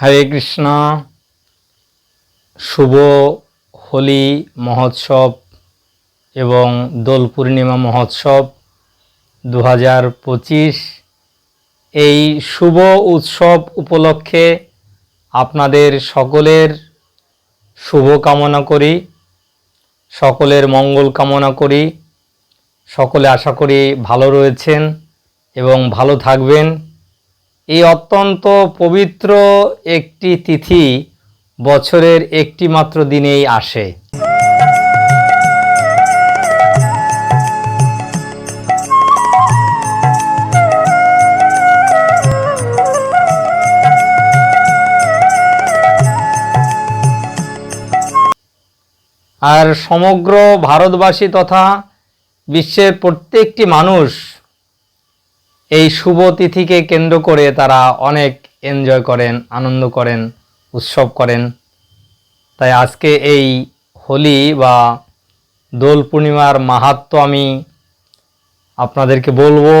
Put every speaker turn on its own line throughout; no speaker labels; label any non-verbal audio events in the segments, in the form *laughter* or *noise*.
হরে কৃষ্ণ শুভ হোলি মহোৎসব এবং দোল পূর্ণিমা মহোৎসব দু এই শুভ উৎসব উপলক্ষে আপনাদের সকলের শুভ কামনা করি সকলের মঙ্গল কামনা করি সকলে আশা করি ভালো রয়েছেন এবং ভালো থাকবেন এই অত্যন্ত পবিত্র একটি তিথি বছরের একটি মাত্র দিনেই আসে আর সমগ্র ভারতবাসী তথা বিশ্বের প্রত্যেকটি মানুষ এই শুভ তিথিকে কেন্দ্র করে তারা অনেক এনজয় করেন আনন্দ করেন উৎসব করেন তাই আজকে এই হোলি বা দোল পূর্ণিমার মাহাত্ম আমি আপনাদেরকে বলবো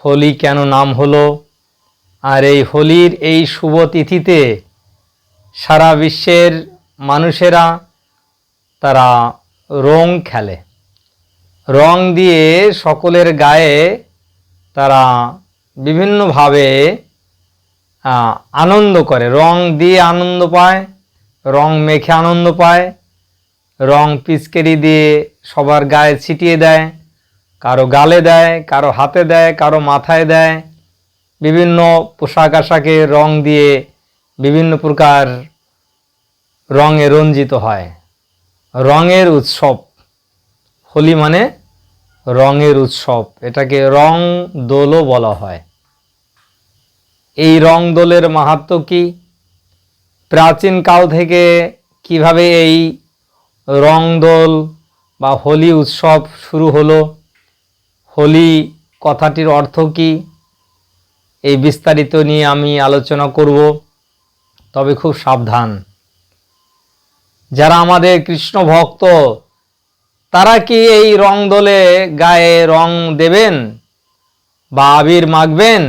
হোলি কেন নাম হলো আর এই হোলির এই শুভ তিথিতে সারা বিশ্বের মানুষেরা তারা রং খেলে রং দিয়ে সকলের গায়ে তারা বিভিন্নভাবে আনন্দ করে রং দিয়ে আনন্দ পায় রং মেখে আনন্দ পায় রং পিচকেরি দিয়ে সবার গায়ে ছিটিয়ে দেয় কারো গালে দেয় কারো হাতে দেয় কারো মাথায় দেয় বিভিন্ন পোশাক আশাকে রং দিয়ে বিভিন্ন প্রকার রঙে রঞ্জিত হয় রঙের উৎসব হোলি মানে রঙের উৎসব এটাকে রং দোলও বলা হয় এই রং দোলের মাহাত্ম কি প্রাচীনকাল থেকে কিভাবে এই রং দোল বা হোলি উৎসব শুরু হলো হোলি কথাটির অর্থ কি এই বিস্তারিত নিয়ে আমি আলোচনা করব তবে খুব সাবধান যারা আমাদের কৃষ্ণ ভক্ত তারা কি এই রং দলে গায়ে রং দেবেন বা আবির মাখবেন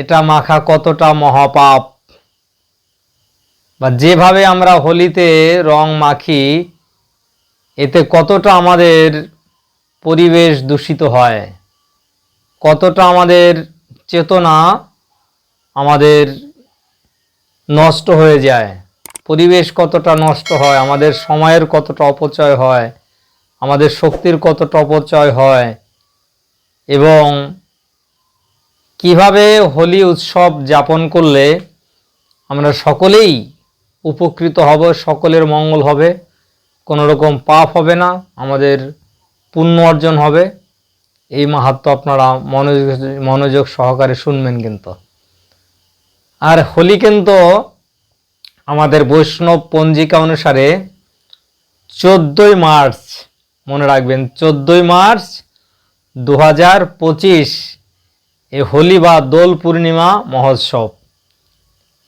এটা মাখা কতটা মহাপাপ বা যেভাবে আমরা হোলিতে রং মাখি এতে কতটা আমাদের পরিবেশ দূষিত হয় কতটা আমাদের চেতনা আমাদের নষ্ট হয়ে যায় পরিবেশ কতটা নষ্ট হয় আমাদের সময়ের কতটা অপচয় হয় আমাদের শক্তির কতটা অপচয় হয় এবং কিভাবে হোলি উৎসব যাপন করলে আমরা সকলেই উপকৃত হব সকলের মঙ্গল হবে কোনো রকম পাপ হবে না আমাদের পুণ্য অর্জন হবে এই মাহাত্ম আপনারা মনোযোগ মনোযোগ সহকারে শুনবেন কিন্তু আর হোলি কিন্তু আমাদের বৈষ্ণব পঞ্জিকা অনুসারে চোদ্দোই মার্চ মনে রাখবেন চোদ্দোই মার্চ দু হাজার পঁচিশ এ হোলি বা দোল পূর্ণিমা মহোৎসব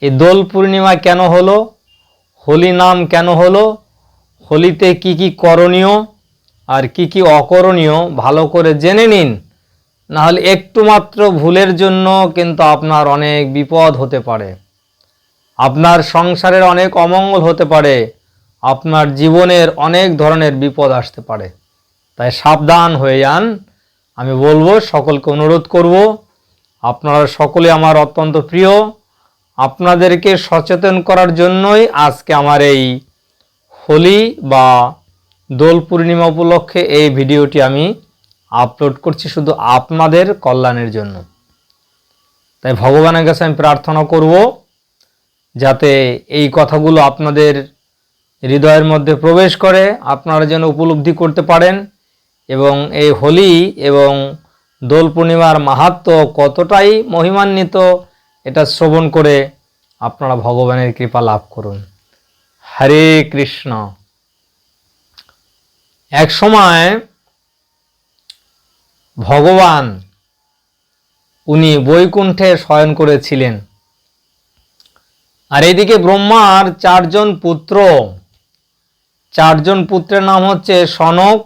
এ দোল পূর্ণিমা কেন হলো হোলি নাম কেন হলো হোলিতে কি কি করণীয় আর কি কি অকরণীয় ভালো করে জেনে নিন নাহলে একটু মাত্র ভুলের জন্য কিন্তু আপনার অনেক বিপদ হতে পারে আপনার সংসারের অনেক অমঙ্গল হতে পারে আপনার জীবনের অনেক ধরনের বিপদ আসতে পারে তাই সাবধান হয়ে যান আমি বলবো সকলকে অনুরোধ করব আপনারা সকলে আমার অত্যন্ত প্রিয় আপনাদেরকে সচেতন করার জন্যই আজকে আমার এই হোলি বা দোল পূর্ণিমা উপলক্ষে এই ভিডিওটি আমি আপলোড করছি শুধু আপনাদের কল্যাণের জন্য তাই ভগবানের কাছে আমি প্রার্থনা করব যাতে এই কথাগুলো আপনাদের হৃদয়ের মধ্যে প্রবেশ করে আপনারা যেন উপলব্ধি করতে পারেন এবং এই হোলি এবং দোল পূর্ণিমার মাহাত্ম কতটাই মহিমান্বিত এটা শ্রবণ করে আপনারা ভগবানের কৃপা লাভ করুন হরে কৃষ্ণ এক সময় ভগবান উনি বৈকুণ্ঠে শয়ন করেছিলেন আর এদিকে ব্রহ্মার চারজন পুত্র চারজন পুত্রের নাম হচ্ছে সনক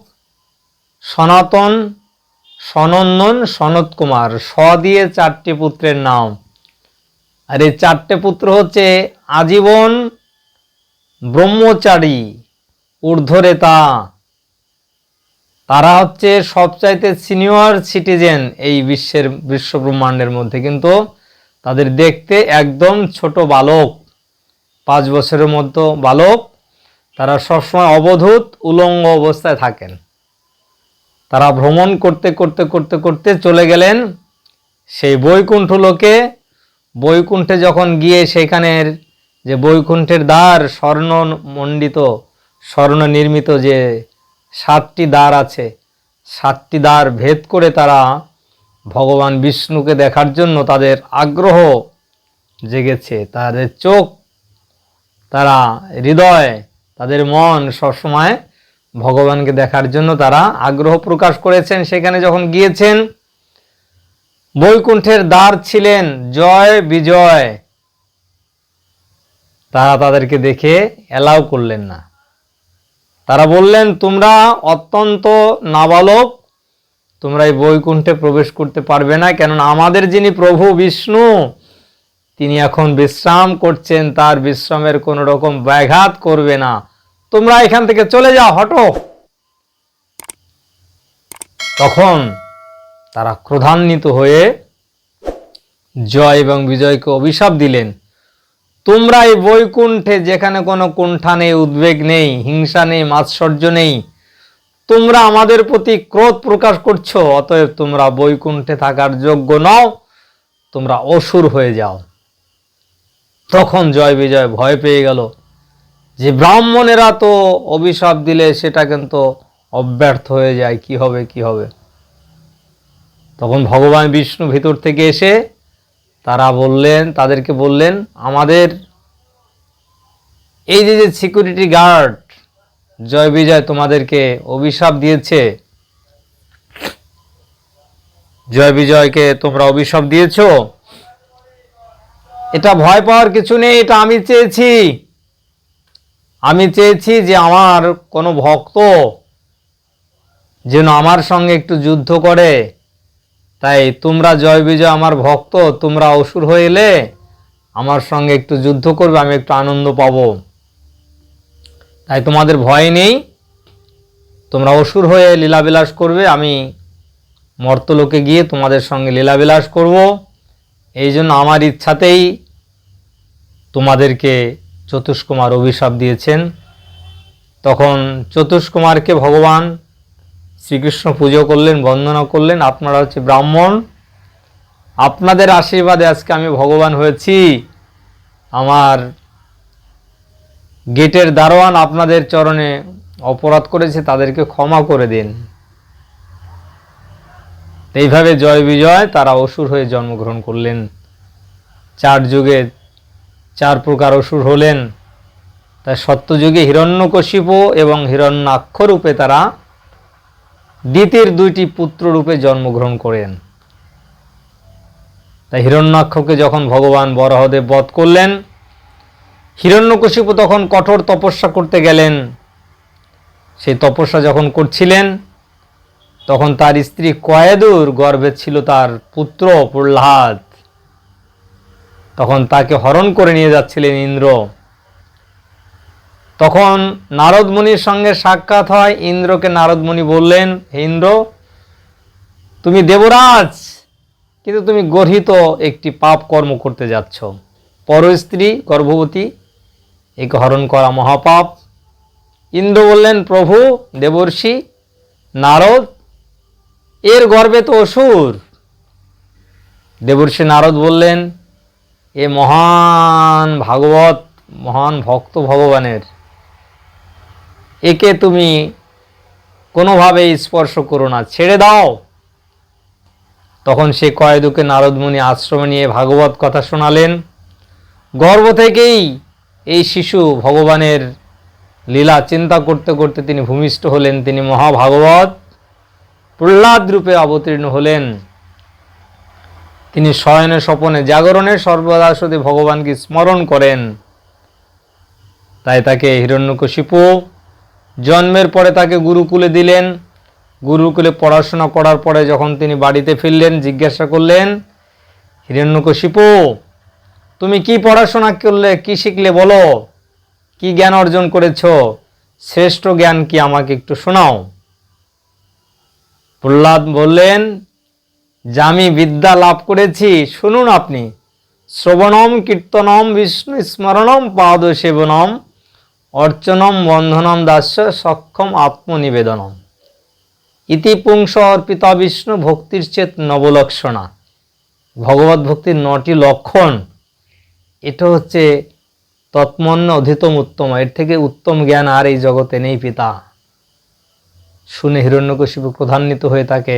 সনাতন সনন্দন সনত কুমার স দিয়ে চারটি পুত্রের নাম আর এই চারটে পুত্র হচ্ছে আজীবন ব্রহ্মচারী ঊর্ধ্বরেতা তারা হচ্ছে সবচাইতে সিনিয়র সিটিজেন এই বিশ্বের বিশ্বব্রহ্মাণ্ডের মধ্যে কিন্তু তাদের দেখতে একদম ছোট বালক পাঁচ বছরের মতো বালক তারা সবসময় অবধূত উলঙ্গ অবস্থায় থাকেন তারা ভ্রমণ করতে করতে করতে করতে চলে গেলেন সেই বৈকুণ্ঠ লোকে বৈকুণ্ঠে যখন গিয়ে সেখানের যে বৈকুণ্ঠের দ্বার স্বর্ণ মণ্ডিত স্বর্ণ নির্মিত যে সাতটি দ্বার আছে সাতটি দ্বার ভেদ করে তারা ভগবান বিষ্ণুকে দেখার জন্য তাদের আগ্রহ জেগেছে তাদের চোখ তারা হৃদয় তাদের মন সবসময় ভগবানকে দেখার জন্য তারা আগ্রহ প্রকাশ করেছেন সেখানে যখন গিয়েছেন বৈকুণ্ঠের দ্বার ছিলেন জয় বিজয় তারা তাদেরকে দেখে অ্যালাউ করলেন না তারা বললেন তোমরা অত্যন্ত নাবালক তোমরা এই বৈকুণ্ঠে প্রবেশ করতে পারবে না কেননা আমাদের যিনি প্রভু বিষ্ণু তিনি এখন বিশ্রাম করছেন তার বিশ্রামের কোনো রকম ব্যাঘাত করবে না তোমরা এখান থেকে চলে যাও হটো তখন তারা ক্রোধান্বিত হয়ে জয় এবং বিজয়কে অভিশাপ দিলেন তোমরা এই বৈকুণ্ঠে যেখানে কোনো কুণ্ঠা নেই উদ্বেগ নেই হিংসা নেই মাৎসর্য নেই তোমরা আমাদের প্রতি ক্রোধ প্রকাশ করছো অতএব তোমরা বৈকুণ্ঠে থাকার যোগ্য নও তোমরা অসুর হয়ে যাও তখন জয় বিজয় ভয় পেয়ে গেল যে ব্রাহ্মণেরা তো অভিশাপ দিলে সেটা কিন্তু অব্যর্থ হয়ে যায় কি হবে কি হবে তখন ভগবান বিষ্ণু ভিতর থেকে এসে তারা বললেন তাদেরকে বললেন আমাদের এই যে যে সিকিউরিটি গার্ড জয় বিজয় তোমাদেরকে অভিশাপ দিয়েছে জয় বিজয়কে তোমরা অভিশাপ দিয়েছ এটা ভয় পাওয়ার কিছু নেই এটা আমি চেয়েছি আমি চেয়েছি যে আমার কোনো ভক্ত যেন আমার সঙ্গে একটু যুদ্ধ করে তাই তোমরা জয় বিজয় আমার ভক্ত তোমরা অসুর হয়ে এলে আমার সঙ্গে একটু যুদ্ধ করবে আমি একটু আনন্দ পাব তাই তোমাদের ভয় নেই তোমরা অসুর হয়ে লীলাবিলাস করবে আমি মর্তলোকে গিয়ে তোমাদের সঙ্গে লীলাবিলাস করব এই জন্য আমার ইচ্ছাতেই তোমাদেরকে চতুষ্কুমার অভিশাপ দিয়েছেন তখন চতুষ্কুমারকে ভগবান শ্রীকৃষ্ণ পুজো করলেন বন্দনা করলেন আপনারা হচ্ছে ব্রাহ্মণ আপনাদের আশীর্বাদে আজকে আমি ভগবান হয়েছি আমার গেটের দারোয়ান আপনাদের চরণে অপরাধ করেছে তাদেরকে ক্ষমা করে দিন এইভাবে জয় বিজয় তারা অসুর হয়ে জন্মগ্রহণ করলেন চার যুগে চার প্রকার অসুর হলেন তাই সত্যযুগে হিরণ্যকশিপ এবং হিরণ্যাক্ষ রূপে তারা দ্বিতীয় দুইটি পুত্র রূপে জন্মগ্রহণ করেন তাই হিরণ্যাক্ষকে যখন ভগবান বরাহদেব বধ করলেন হিরণ্যকশিপ তখন কঠোর তপস্যা করতে গেলেন সেই তপস্যা যখন করছিলেন তখন তার স্ত্রী কয়েদুর গর্ভে ছিল তার পুত্র প্রহ্লাদ তখন তাকে হরণ করে নিয়ে যাচ্ছিলেন ইন্দ্র তখন নারদমণির সঙ্গে সাক্ষাৎ হয় ইন্দ্রকে নারদমণি বললেন ইন্দ্র তুমি দেবরাজ কিন্তু তুমি গর্হিত একটি পাপ কর্ম করতে যাচ্ছ পর স্ত্রী গর্ভবতী একে হরণ করা মহাপাপ ইন্দ্র বললেন প্রভু দেবর্ষি নারদ এর গর্বে তো অসুর দেবর্ষি নারদ বললেন এ মহান ভাগবত মহান ভক্ত ভগবানের একে তুমি কোনোভাবে স্পর্শ করো না ছেড়ে দাও তখন সে কয়েদুকে নারদমণি আশ্রমে নিয়ে ভাগবত কথা শোনালেন গর্ব থেকেই এই শিশু ভগবানের লীলা চিন্তা করতে করতে তিনি ভূমিষ্ঠ হলেন তিনি মহাভাগবত প্রহ্লাদ রূপে অবতীর্ণ হলেন তিনি শয়নে স্বপনে জাগরণে সর্বদা শুধু ভগবানকে স্মরণ করেন তাই তাকে হিরণ্যকশিপু জন্মের পরে তাকে গুরুকুলে দিলেন গুরুকুলে পড়াশোনা করার পরে যখন তিনি বাড়িতে ফিরলেন জিজ্ঞাসা করলেন হিরণ্যকশিপু তুমি কি পড়াশোনা করলে কি শিখলে বলো কি জ্ঞান অর্জন করেছ শ্রেষ্ঠ জ্ঞান কি আমাকে একটু শোনাও প্রহ্লাদ বললেন যামি বিদ্যা লাভ করেছি শুনুন আপনি শ্রবণম কীর্তনম বিষ্ণু স্মরণম পাদ সেবনম অর্চনম বন্ধনম দাস্য সক্ষম আত্মনিবেদনম ইতিপুংস অর্পিতা বিষ্ণু ভক্তির চেত নবলক্ষণা ভগবত ভক্তির নটি লক্ষণ এটা হচ্ছে তৎমন্ন অধিতম উত্তম এর থেকে উত্তম জ্ঞান আর এই জগতে নেই পিতা শুনে হিরণ্যকশিপু প্রধান্বিত হয়ে থাকে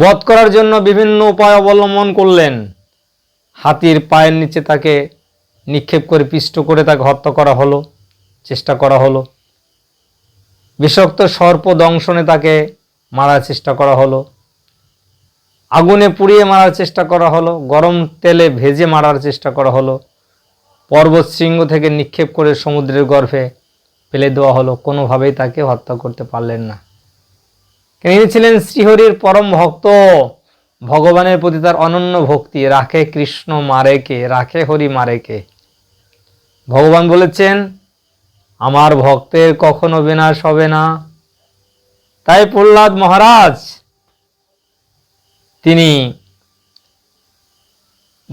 বধ করার জন্য বিভিন্ন উপায় অবলম্বন করলেন হাতির পায়ের নিচে তাকে নিক্ষেপ করে পিষ্ট করে তাকে হত্যা করা হলো চেষ্টা করা হলো বিষাক্ত সর্প দংশনে তাকে মারার চেষ্টা করা হলো আগুনে পুড়িয়ে মারার চেষ্টা করা হলো গরম তেলে ভেজে মারার চেষ্টা করা হলো পর্বত শৃঙ্গ থেকে নিক্ষেপ করে সমুদ্রের গর্ভে ফেলে দেওয়া হলো কোনোভাবেই তাকে হত্যা করতে পারলেন না তিনি ছিলেন শ্রীহরির পরম ভক্ত ভগবানের প্রতি তার অনন্য ভক্তি রাখে কৃষ্ণ মারেকে রাখে হরি মারেকে ভগবান বলেছেন আমার ভক্তের কখনো বিনাশ হবে না তাই প্রহ্লাদ মহারাজ তিনি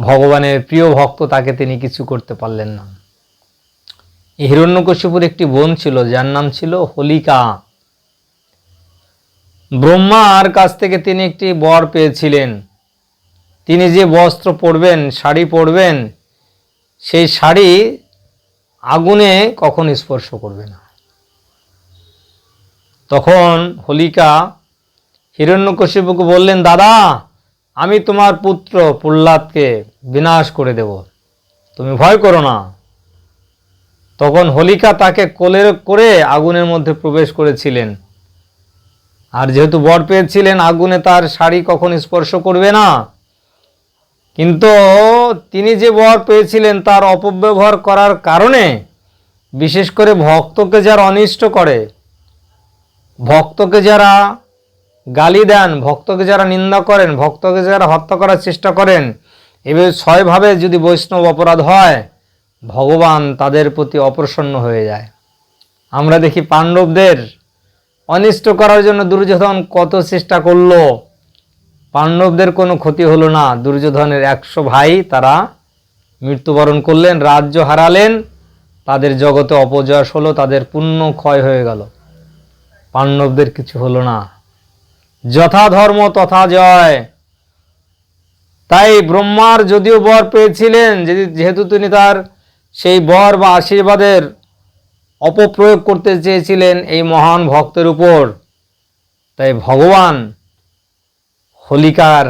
ভগবানের প্রিয় ভক্ত তাকে তিনি কিছু করতে পারলেন না হিরণ্যকশিপুর একটি বোন ছিল যার নাম ছিল হোলিকা ব্রহ্মার কাছ থেকে তিনি একটি বর পেয়েছিলেন তিনি যে বস্ত্র পরবেন শাড়ি পরবেন সেই শাড়ি আগুনে কখন স্পর্শ করবে না তখন হোলিকা হিরণ্যকশিপুকে বললেন দাদা আমি তোমার পুত্র প্রহ্লাদকে বিনাশ করে দেব তুমি ভয় করো না তখন হোলিকা তাকে কোলের করে আগুনের মধ্যে প্রবেশ করেছিলেন আর যেহেতু বর পেয়েছিলেন আগুনে তার শাড়ি কখন স্পর্শ করবে না কিন্তু তিনি যে বর পেয়েছিলেন তার অপব্যবহার করার কারণে বিশেষ করে ভক্তকে যারা অনিষ্ট করে ভক্তকে যারা গালি দেন ভক্তকে যারা নিন্দা করেন ভক্তকে যারা হত্যা করার চেষ্টা করেন এভাবে ছয়ভাবে যদি বৈষ্ণব অপরাধ হয় ভগবান তাদের প্রতি অপ্রসন্ন হয়ে যায় আমরা দেখি পাণ্ডবদের অনিষ্ট করার জন্য দুর্যোধন কত চেষ্টা করল পাণ্ডবদের কোনো ক্ষতি হলো না দুর্যোধনের একশো ভাই তারা মৃত্যুবরণ করলেন রাজ্য হারালেন তাদের জগতে অপজয়স হলো তাদের পুণ্য ক্ষয় হয়ে গেল পাণ্ডবদের কিছু হলো না যথা ধর্ম তথা জয় তাই ব্রহ্মার যদিও বর পেয়েছিলেন যেহেতু তিনি তার সেই বর বা আশীর্বাদের অপপ্রয়োগ করতে চেয়েছিলেন এই মহান ভক্তের উপর তাই ভগবান হোলিকার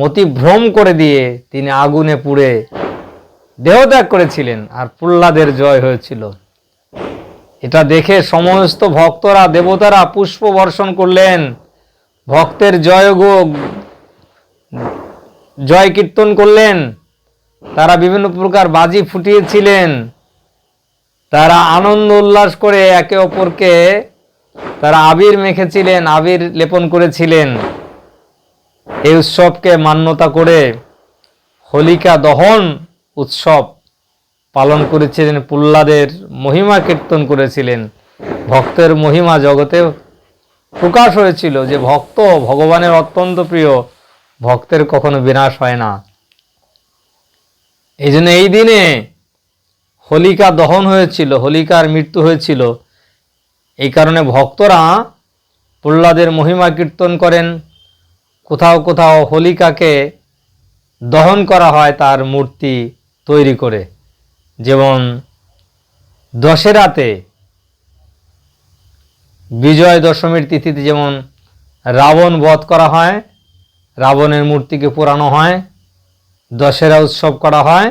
মতিভ্রম করে দিয়ে তিনি আগুনে পুড়ে দেহত্যাগ করেছিলেন আর প্রহ্লাদের জয় হয়েছিল এটা দেখে সমস্ত ভক্তরা দেবতারা পুষ্প বর্ষণ করলেন ভক্তের জয় গো জয় কীর্তন করলেন তারা বিভিন্ন প্রকার বাজি ফুটিয়েছিলেন তারা আনন্দ উল্লাস করে একে অপরকে তারা আবির মেখেছিলেন আবির লেপন করেছিলেন এই উৎসবকে মান্যতা করে হোলিকা দহন উৎসব পালন করেছিলেন পুল্লাদের মহিমা কীর্তন করেছিলেন ভক্তের মহিমা জগতে প্রকাশ হয়েছিল যে ভক্ত ভগবানের অত্যন্ত প্রিয় ভক্তের কখনো বিনাশ হয় না এই জন্য এই দিনে হোলিকা দহন হয়েছিল হোলিকার মৃত্যু হয়েছিল এই কারণে ভক্তরা প্রহ্লাদের মহিমা কীর্তন করেন কোথাও কোথাও হোলিকাকে দহন করা হয় তার মূর্তি তৈরি করে যেমন দশেরাতে বিজয় দশমীর তিথিতে যেমন রাবণ বধ করা হয় রাবণের মূর্তিকে পোড়ানো হয় দশেরা উৎসব করা হয়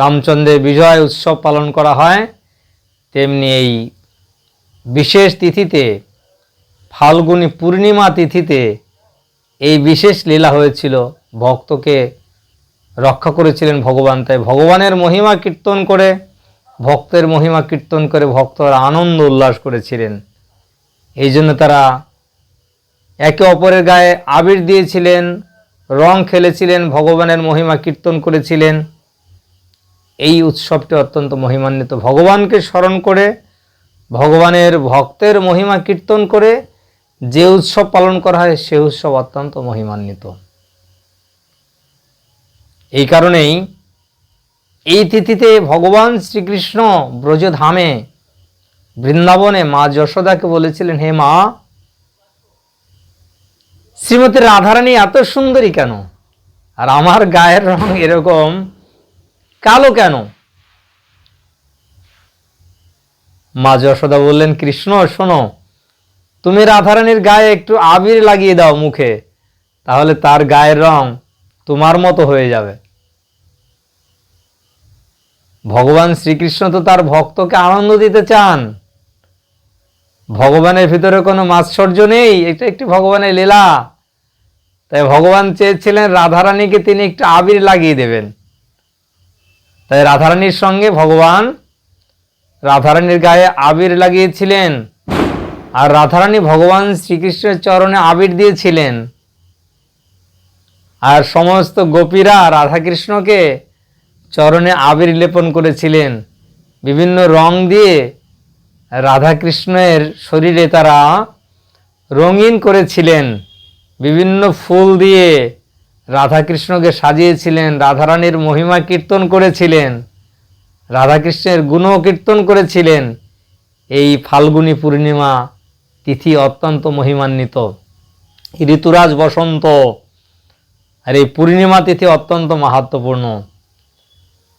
রামচন্দ্রের বিজয় উৎসব পালন করা হয় তেমনি এই বিশেষ তিথিতে ফাল্গুনী পূর্ণিমা তিথিতে এই বিশেষ লীলা হয়েছিল ভক্তকে রক্ষা করেছিলেন ভগবান তাই ভগবানের মহিমা কীর্তন করে ভক্তের মহিমা কীর্তন করে ভক্তরা আনন্দ উল্লাস করেছিলেন এই জন্য তারা একে অপরের গায়ে আবির দিয়েছিলেন রং খেলেছিলেন ভগবানের মহিমা কীর্তন করেছিলেন এই উৎসবটি অত্যন্ত মহিমান্বিত ভগবানকে স্মরণ করে ভগবানের ভক্তের মহিমা কীর্তন করে যে উৎসব পালন করা হয় সে উৎসব অত্যন্ত মহিমান্বিত এই কারণেই এই তিথিতে ভগবান শ্রীকৃষ্ণ ব্রজধামে বৃন্দাবনে মা যশোদাকে বলেছিলেন হে মা শ্রীমতী রাধারানী এত সুন্দরী কেন আর আমার গায়ের রং এরকম কালো কেন মা যশোদা বললেন কৃষ্ণ শোনো তুমি রাধারানীর গায়ে একটু আবির লাগিয়ে দাও মুখে তাহলে তার গায়ের রং তোমার মতো হয়ে যাবে ভগবান শ্রীকৃষ্ণ তো তার ভক্তকে আনন্দ দিতে চান ভগবানের ভিতরে কোনো মাৎসর্য নেই এটা একটি ভগবানের লীলা তাই ভগবান চেয়েছিলেন রাধারানীকে তিনি একটু আবির লাগিয়ে দেবেন তাই রাধারানীর সঙ্গে ভগবান রাধারানীর গায়ে আবির লাগিয়েছিলেন আর রাধারানী ভগবান শ্রীকৃষ্ণের চরণে আবির দিয়েছিলেন আর সমস্ত গোপীরা রাধাকৃষ্ণকে চরণে আবির লেপন করেছিলেন বিভিন্ন রং দিয়ে রাধাকৃষ্ণের শরীরে তারা রঙিন করেছিলেন বিভিন্ন ফুল দিয়ে রাধাকৃষ্ণকে সাজিয়েছিলেন রাধারানীর মহিমা কীর্তন করেছিলেন রাধাকৃষ্ণের গুণ কীর্তন করেছিলেন এই ফাল্গুনী পূর্ণিমা তিথি অত্যন্ত মহিমান্বিত ঋতুরাজ বসন্ত আর এই পূর্ণিমা তিথি অত্যন্ত মাহাত্মপূর্ণ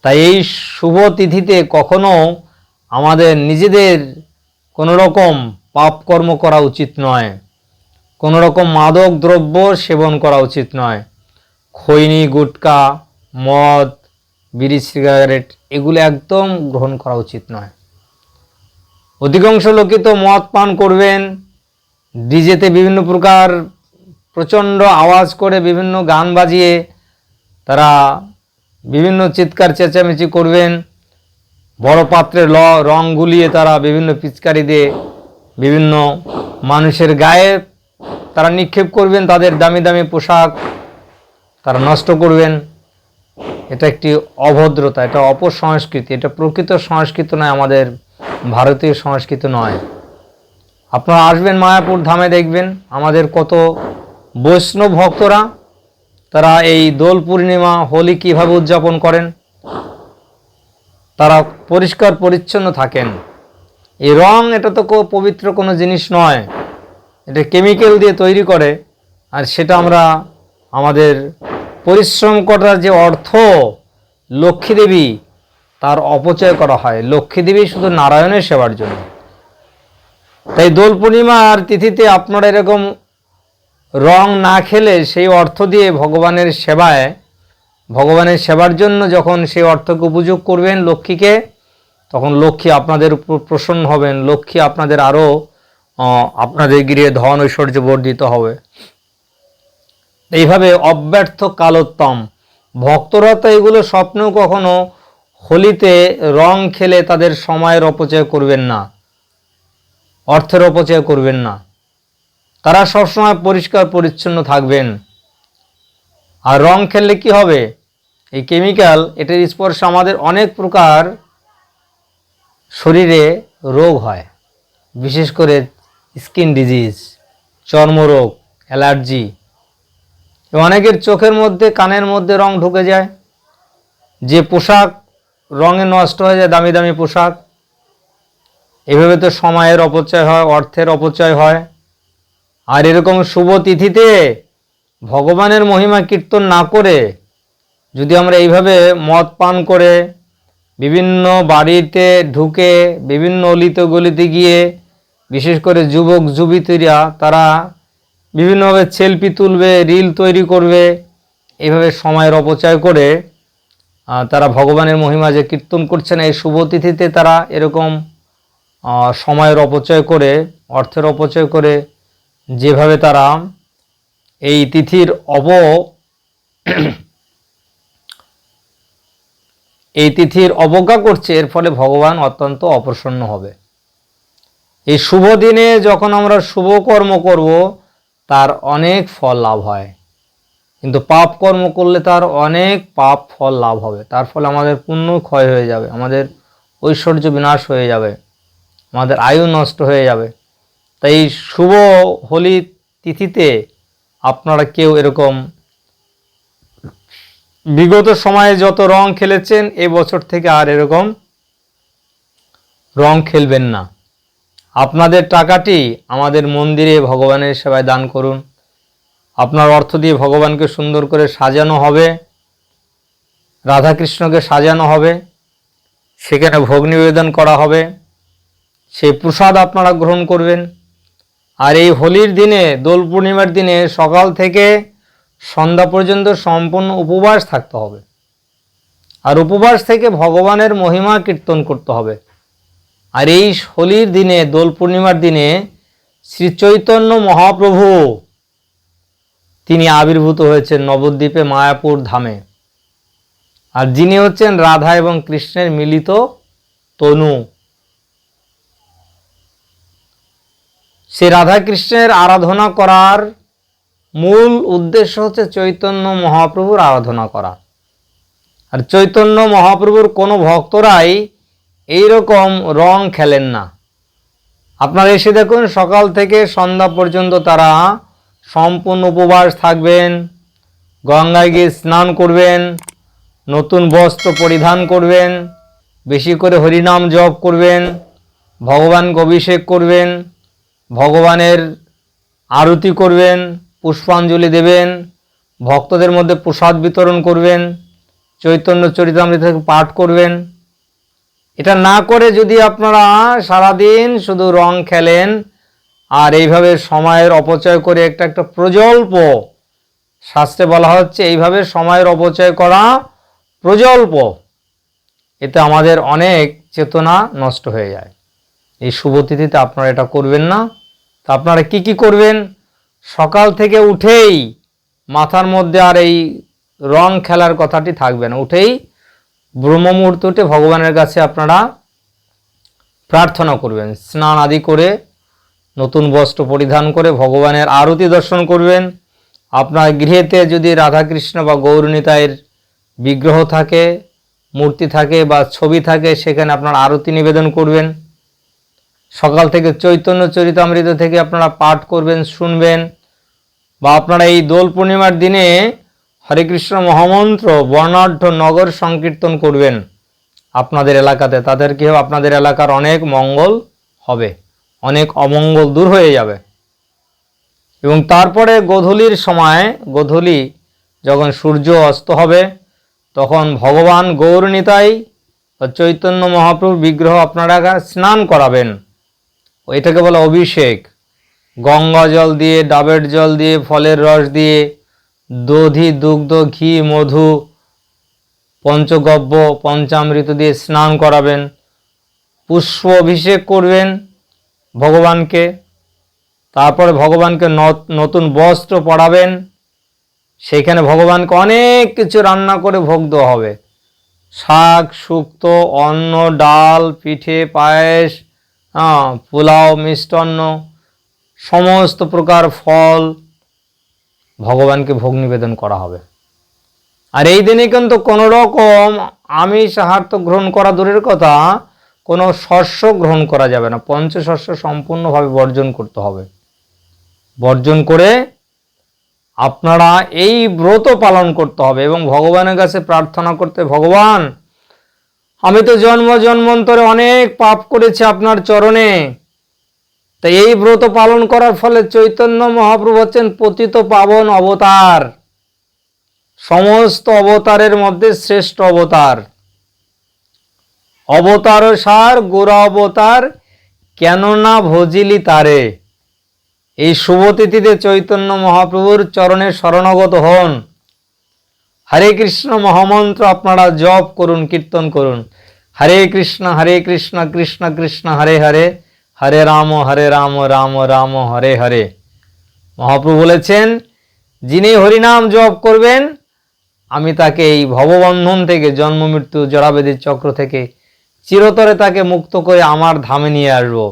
তাই এই শুভ তিথিতে কখনো আমাদের নিজেদের কোনো রকম পাপকর্ম করা উচিত নয় কোনো রকম মাদক দ্রব্য সেবন করা উচিত নয় খৈনি গুটকা মদ বিড়ি সিগারেট এগুলো একদম গ্রহণ করা উচিত নয় অধিকাংশ লোকে তো মদ পান করবেন ডিজেতে বিভিন্ন প্রকার প্রচণ্ড আওয়াজ করে বিভিন্ন গান বাজিয়ে তারা বিভিন্ন চিৎকার চেঁচামেচি করবেন বড় পাত্রে ল রং গুলিয়ে তারা বিভিন্ন পিচকারি দিয়ে বিভিন্ন মানুষের গায়ে তারা নিক্ষেপ করবেন তাদের দামি দামি পোশাক তারা নষ্ট করবেন এটা একটি অভদ্রতা এটা অপসংস্কৃতি এটা প্রকৃত সংস্কৃত নয় আমাদের ভারতীয় সংস্কৃত নয় আপনারা আসবেন মায়াপুর ধামে দেখবেন আমাদের কত বৈষ্ণব ভক্তরা তারা এই দোল পূর্ণিমা হোলি কীভাবে উদযাপন করেন তারা পরিষ্কার পরিচ্ছন্ন থাকেন এই রং এটা তো পবিত্র কোনো জিনিস নয় এটা কেমিক্যাল দিয়ে তৈরি করে আর সেটা আমরা আমাদের পরিশ্রম করার যে অর্থ লক্ষ্মী দেবী তার অপচয় করা হয় লক্ষ্মী দেবী শুধু নারায়ণের সেবার জন্য তাই দোল পূর্ণিমার তিথিতে আপনারা এরকম রং না খেলে সেই অর্থ দিয়ে ভগবানের সেবায় ভগবানের সেবার জন্য যখন সেই অর্থকে উপযোগ করবেন লক্ষ্মীকে তখন লক্ষ্মী আপনাদের উপর প্রসন্ন হবেন লক্ষ্মী আপনাদের আরও আপনাদের গৃহে ধন ঐশ্বর্য বর্ধিত হবে এইভাবে অব্যর্থ কালোত্তম ভক্তরা তো এগুলো স্বপ্নেও কখনো হোলিতে রং খেলে তাদের সময়ের অপচয় করবেন না অর্থের অপচয় করবেন না তারা সবসময় পরিষ্কার পরিচ্ছন্ন থাকবেন আর রং খেললে কি হবে এই কেমিক্যাল এটার স্পর্শে আমাদের অনেক প্রকার শরীরে রোগ হয় বিশেষ করে স্কিন ডিজিজ চর্মরোগ অ্যালার্জি অনেকের চোখের মধ্যে কানের মধ্যে রং ঢুকে যায় যে পোশাক রঙে নষ্ট হয়ে যায় দামি দামি পোশাক এভাবে তো সময়ের অপচয় হয় অর্থের অপচয় হয় আর এরকম শুভ তিথিতে ভগবানের মহিমা কীর্তন না করে যদি আমরা এইভাবে মদ পান করে বিভিন্ন বাড়িতে ঢুকে বিভিন্ন অলিত গলিতে গিয়ে বিশেষ করে যুবক যুবতীরা তারা বিভিন্নভাবে সেলফি তুলবে রিল তৈরি করবে এভাবে সময়ের অপচয় করে তারা ভগবানের মহিমা যে কীর্তন করছেন না এই শুভতিথিতে তারা এরকম সময়ের অপচয় করে অর্থের অপচয় করে যেভাবে তারা এই তিথির অব *clears throat* এই তিথির অবজ্ঞা করছে এর ফলে ভগবান অত্যন্ত অপ্রসন্ন হবে এই শুভ দিনে যখন আমরা শুভকর্ম করবো তার অনেক ফল লাভ হয় কিন্তু পাপ কর্ম করলে তার অনেক পাপ ফল লাভ হবে তার ফলে আমাদের পূর্ণ ক্ষয় হয়ে যাবে আমাদের ঐশ্বর্য বিনাশ হয়ে যাবে আমাদের আয়ু নষ্ট হয়ে যাবে তাই শুভ হোলি তিথিতে আপনারা কেউ এরকম বিগত সময়ে যত রং খেলেছেন এ বছর থেকে আর এরকম রং খেলবেন না আপনাদের টাকাটি আমাদের মন্দিরে ভগবানের সেবায় দান করুন আপনার অর্থ দিয়ে ভগবানকে সুন্দর করে সাজানো হবে রাধাকৃষ্ণকে সাজানো হবে সেখানে ভোগ নিবেদন করা হবে সেই প্রসাদ আপনারা গ্রহণ করবেন আর এই হোলির দিনে দোল পূর্ণিমার দিনে সকাল থেকে সন্ধ্যা পর্যন্ত সম্পূর্ণ উপবাস থাকতে হবে আর উপবাস থেকে ভগবানের মহিমা কীর্তন করতে হবে আর এই হোলির দিনে দোল পূর্ণিমার দিনে শ্রী চৈতন্য মহাপ্রভু তিনি আবির্ভূত হয়েছেন নবদ্বীপে মায়াপুর ধামে আর যিনি হচ্ছেন রাধা এবং কৃষ্ণের মিলিত তনু সে কৃষ্ণের আরাধনা করার মূল উদ্দেশ্য হচ্ছে চৈতন্য মহাপ্রভুর আরাধনা করা আর চৈতন্য মহাপ্রভুর কোনো ভক্তরাই এই রকম রং খেলেন না আপনারা এসে দেখুন সকাল থেকে সন্ধ্যা পর্যন্ত তারা সম্পূর্ণ উপবাস থাকবেন গঙ্গায় গিয়ে স্নান করবেন নতুন বস্ত্র পরিধান করবেন বেশি করে হরিনাম জপ করবেন ভগবানকে অভিষেক করবেন ভগবানের আরতি করবেন পুষ্পাঞ্জলি দেবেন ভক্তদের মধ্যে প্রসাদ বিতরণ করবেন চৈতন্য চরিতামৃত পাঠ করবেন এটা না করে যদি আপনারা সারাদিন শুধু রং খেলেন আর এইভাবে সময়ের অপচয় করে একটা একটা প্রজল্প শাস্ত্রে বলা হচ্ছে এইভাবে সময়ের অপচয় করা প্রজল্প এতে আমাদের অনেক চেতনা নষ্ট হয়ে যায় এই শুভতিথিতে আপনারা এটা করবেন না তা আপনারা কি কি করবেন সকাল থেকে উঠেই মাথার মধ্যে আর এই রং খেলার কথাটি থাকবে না উঠেই ব্রহ্ম মুহূর্তটি ভগবানের কাছে আপনারা প্রার্থনা করবেন স্নান আদি করে নতুন বস্ত্র পরিধান করে ভগবানের আরতি দর্শন করবেন আপনার গৃহেতে যদি রাধাকৃষ্ণ বা গৌরনীতায়ের বিগ্রহ থাকে মূর্তি থাকে বা ছবি থাকে সেখানে আপনার আরতি নিবেদন করবেন সকাল থেকে চৈতন্য চরিতামৃত থেকে আপনারা পাঠ করবেন শুনবেন বা আপনারা এই দোল পূর্ণিমার দিনে হরেকৃষ্ণ মহামন্ত্র বর্ণাঢ্য নগর সংকীর্তন করবেন আপনাদের এলাকাতে তাদের কি হবে আপনাদের এলাকার অনেক মঙ্গল হবে অনেক অমঙ্গল দূর হয়ে যাবে এবং তারপরে গধূলির সময় গধূলি যখন সূর্য অস্ত হবে তখন ভগবান গৌরনীতাই চৈতন্য মহাপ্রভুর বিগ্রহ আপনারা স্নান করাবেন এটাকে বলা অভিষেক গঙ্গা জল দিয়ে ডাবের জল দিয়ে ফলের রস দিয়ে দধি দুগ্ধ ঘি মধু পঞ্চগব্য পঞ্চামৃত দিয়ে স্নান করাবেন পুষ্প অভিষেক করবেন ভগবানকে তারপরে ভগবানকে নতুন বস্ত্র পরাবেন সেখানে ভগবানকে অনেক কিছু রান্না করে ভোগ দেওয়া হবে শাক শুক্ত অন্ন ডাল পিঠে পায়েস হ্যাঁ পোলাও মিষ্টান্ন সমস্ত প্রকার ফল ভগবানকে ভোগ নিবেদন করা হবে আর এই দিনে কিন্তু কোনো রকম আমিষ আহার তো গ্রহণ করা দূরের কথা কোনো শস্য গ্রহণ করা যাবে না পঞ্চশস্য সম্পূর্ণভাবে বর্জন করতে হবে বর্জন করে আপনারা এই ব্রত পালন করতে হবে এবং ভগবানের কাছে প্রার্থনা করতে ভগবান আমি তো জন্ম জন্মান্তরে অনেক পাপ করেছি আপনার চরণে তো এই ব্রত পালন করার ফলে চৈতন্য মহাপ্রভু হচ্ছেন পতিত পাবন অবতার সমস্ত অবতারের মধ্যে শ্রেষ্ঠ অবতার অবতার সার গোরা অবতার কেননা ভজিলি তারে এই শুভতিথিতে চৈতন্য মহাপ্রভুর চরণে শরণাগত হন হরে কৃষ্ণ মহামন্ত্র আপনারা জপ করুন কীর্তন করুন হরে কৃষ্ণ হরে কৃষ্ণ কৃষ্ণ কৃষ্ণ হরে হরে হরে রাম হরে রাম রাম রাম হরে হরে মহাপ্রভু বলেছেন যিনি হরিনাম জপ করবেন আমি তাকে এই ভববন্ধন থেকে জন্ম মৃত্যু জরাবেদির চক্র থেকে চিরতরে তাকে মুক্ত করে আমার ধামে নিয়ে আসব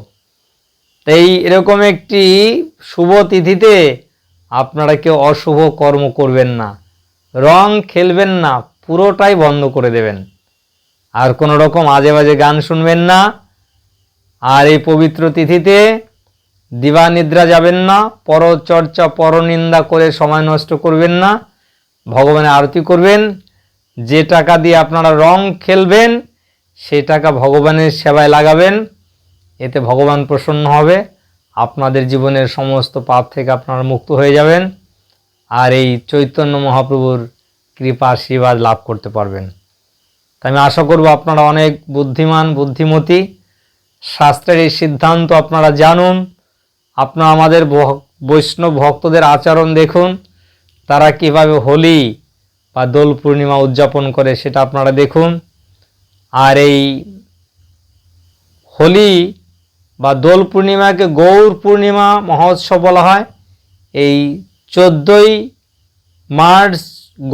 তাই এরকম একটি শুভ তিথিতে আপনারা কেউ অশুভ কর্ম করবেন না রং খেলবেন না পুরোটাই বন্ধ করে দেবেন আর কোনো রকম আজে বাজে গান শুনবেন না আর এই পবিত্র তিথিতে দিবা নিদ্রা যাবেন না পরচর্চা পরনিন্দা করে সময় নষ্ট করবেন না ভগবানের আরতি করবেন যে টাকা দিয়ে আপনারা রং খেলবেন সেই টাকা ভগবানের সেবায় লাগাবেন এতে ভগবান প্রসন্ন হবে আপনাদের জীবনের সমস্ত পাপ থেকে আপনারা মুক্ত হয়ে যাবেন আর এই চৈতন্য মহাপ্রভুর কৃপা আশীর্বাদ লাভ করতে পারবেন তাই আমি আশা করব আপনারা অনেক বুদ্ধিমান বুদ্ধিমতী শাস্ত্রের এই সিদ্ধান্ত আপনারা জানুন আপনারা আমাদের বৈষ্ণব ভক্তদের আচরণ দেখুন তারা কিভাবে হোলি বা দোল পূর্ণিমা উদযাপন করে সেটা আপনারা দেখুন আর এই হোলি বা দোল পূর্ণিমাকে গৌর পূর্ণিমা মহোৎসব বলা হয় এই চোদ্দই মার্চ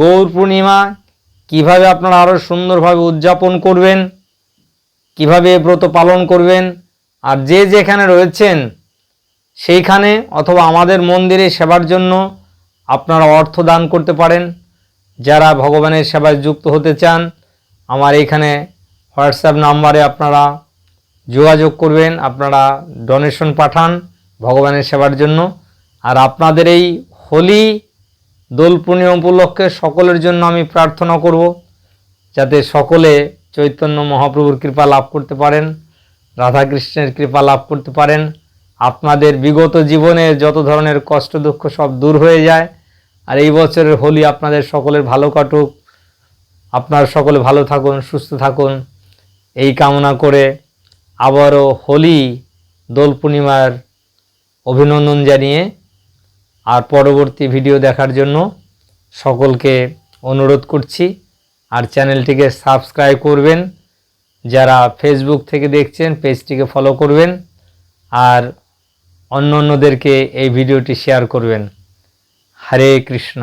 গৌর পূর্ণিমা কীভাবে আপনারা আরও সুন্দরভাবে উদযাপন করবেন কিভাবে ব্রত পালন করবেন আর যে যেখানে রয়েছেন সেইখানে অথবা আমাদের মন্দিরে সেবার জন্য আপনারা অর্থ দান করতে পারেন যারা ভগবানের সেবায় যুক্ত হতে চান আমার এখানে হোয়াটসঅ্যাপ নাম্বারে আপনারা যোগাযোগ করবেন আপনারা ডোনেশন পাঠান ভগবানের সেবার জন্য আর আপনাদের এই হোলি দোল পূর্ণিমা উপলক্ষে সকলের জন্য আমি প্রার্থনা করব যাতে সকলে চৈতন্য মহাপ্রভুর কৃপা লাভ করতে পারেন রাধাকৃষ্ণের কৃপা লাভ করতে পারেন আপনাদের বিগত জীবনে যত ধরনের কষ্ট দুঃখ সব দূর হয়ে যায় আর এই বছরের হোলি আপনাদের সকলের ভালো কাটুক আপনার সকলে ভালো থাকুন সুস্থ থাকুন এই কামনা করে আবারও হোলি দোল পূর্ণিমার অভিনন্দন জানিয়ে আর পরবর্তী ভিডিও দেখার জন্য সকলকে অনুরোধ করছি আর চ্যানেলটিকে সাবস্ক্রাইব করবেন যারা ফেসবুক থেকে দেখছেন পেজটিকে ফলো করবেন আর অন্য অন্যদেরকে এই ভিডিওটি শেয়ার করবেন হরে কৃষ্ণ